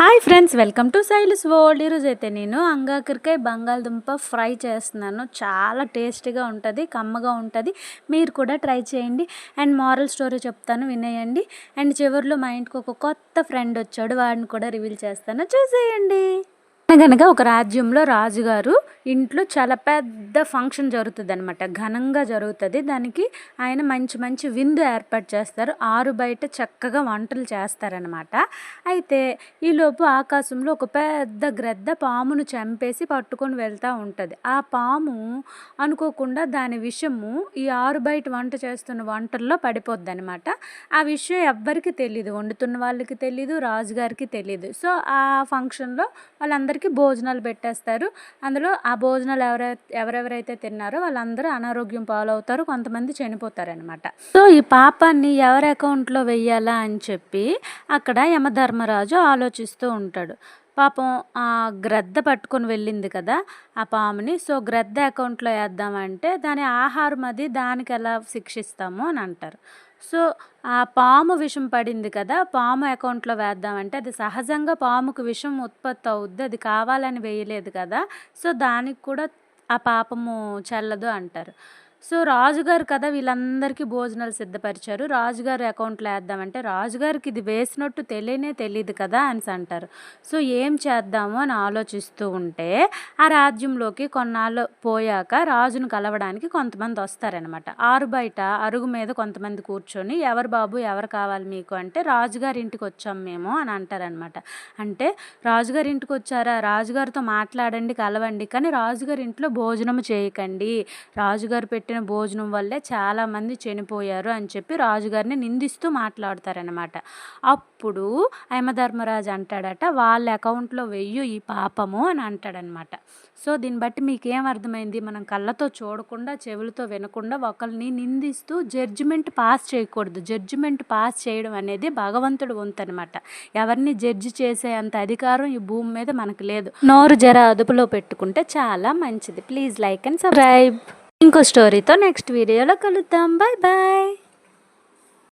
Hi friends welcome to సైలిస్ world ఈరోజు అయితే నేను అంగాకరికాయ బంగాళదుంప ఫ్రై చేస్తున్నాను. చాలా టేస్టీగా ఉంటుంది కమ్మగా ఉంటుంది. మీరు కూడా ట్రై చేయండి. అండ్ మారల్ స్టోరీ చెప్తాను వినేయండి. అండ్ చివరిలో మా ఇంటికి ఒక కొత్త ఫ్రెండ్ వచ్చాడు వాడిని కూడా రివీల్ చేస్తాను. చూసేయండి. అనగనగా ఒక రాజ్యంలో రాజుగారు ఇంట్లో చాలా పెద్ద ఫంక్షన్ జరుగుతుంది అనమాట ఘనంగా జరుగుతుంది. దానికి ఆయన మంచి మంచి విందు ఏర్పాటు చేస్తారు. ఆరు బయట చక్కగా వంటలు చేస్తారనమాట అయితే ఈలోపు ఆకాశంలో ఒక పెద్ద గ్రద్ద పామును చంపేసి పట్టుకొని వెళ్తూ ఉంటుంది. ఆ పాము అనుకోకుండా దాని విషము ఈ ఆరు బయట వంట చేస్తున్న వంటల్లో పడిపోద్ది అనమాట ఆ విషయం ఎవ్వరికి తెలియదు వండుతున్న వాళ్ళకి తెలియదు రాజుగారికి తెలియదు సో ఆ ఫంక్షన్లో వాళ్ళందరికీ భోజనాలు పెట్టేస్తారు. అందులో ఆ భోజనాలు ఎవరై ఎవరెవరైతే తిన్నారో వాళ్ళందరూ అనారోగ్యం పాలవుతారు కొంతమంది చనిపోతారనమాట సో ఈ పాపాన్ని ఎవరి అకౌంట్లో వెయ్యాలా అని చెప్పి అక్కడ యమధర్మరాజు ఆలోచిస్తూ ఉంటాడు. పాపం ఆ గ్రద్ద పట్టుకొని వెళ్ళింది కదా ఆ పాముని. సో గ్రద్ద అకౌంట్లో వేద్దామంటే దాని ఆహారం అది దానికి ఎలా శిక్షిస్తాము అని అంటారు. సో ఆ పాము విషం పడింది కదా పాము అకౌంట్లో వేద్దామంటే అది సహజంగా పాముకు విషం ఉత్పత్తి అవుద్ది అది కావాలని వేయలేదు కదా. సో దానికి కూడా ఆ పాపము చల్లదు అంటారు. సో రాజుగారు కదా వీళ్ళందరికీ భోజనాలు సిద్ధపరిచారు. రాజుగారి అకౌంట్లో వేద్దామంటే రాజుగారికి ఇది వేసినట్టు తెలియనే తెలియదు కదా అని అంటారు. సో ఏం చేద్దాము అని ఆలోచిస్తూ ఉంటే ఆ రాజ్యంలోకి కొన్నాళ్ళు పోయాక రాజును కలవడానికి కొంతమంది వస్తారనమాట ఆరు బయట అరుగు మీద కొంతమంది కూర్చొని ఎవరు బాబు ఎవరు కావాలి మీకు అంటే రాజుగారి ఇంటికి వచ్చాం మేము అని అంటారనమాట అంటే రాజుగారి ఇంటికి వచ్చారా? రాజుగారితో మాట్లాడండి కలవండి కానీ రాజుగారి ఇంట్లో భోజనం చేయకండి. రాజుగారు పెట్టి పెట్టిన భోజనం వల్లే చాలామంది చనిపోయారు అని చెప్పి రాజుగారిని నిందిస్తూ మాట్లాడతారనమాట అప్పుడు యమధర్మరాజు అంటాడట వాళ్ళ అకౌంట్లో వెయ్యు ఈ పాపము అని అంటాడనమాట సో దీన్ని బట్టి మీకేం అర్థమైంది? మనం కళ్ళతో చూడకుండా చెవులతో వినకుండా ఒకరిని నిందిస్తూ జడ్జిమెంట్ పాస్ చేయకూడదు. జడ్జిమెంట్ పాస్ చేయడం అనేది భగవంతుడు వంతనమాట అనమాట ఎవరిని జడ్జి చేసే అంత అధికారం ఈ భూమి మీద మనకు లేదు. నోరు జర అదుపులో పెట్టుకుంటే చాలా మంచిది. Please like and subscribe. ఇంకో స్టోరీతో నెక్స్ట్ వీడియోలో కలుద్దాం. Bye bye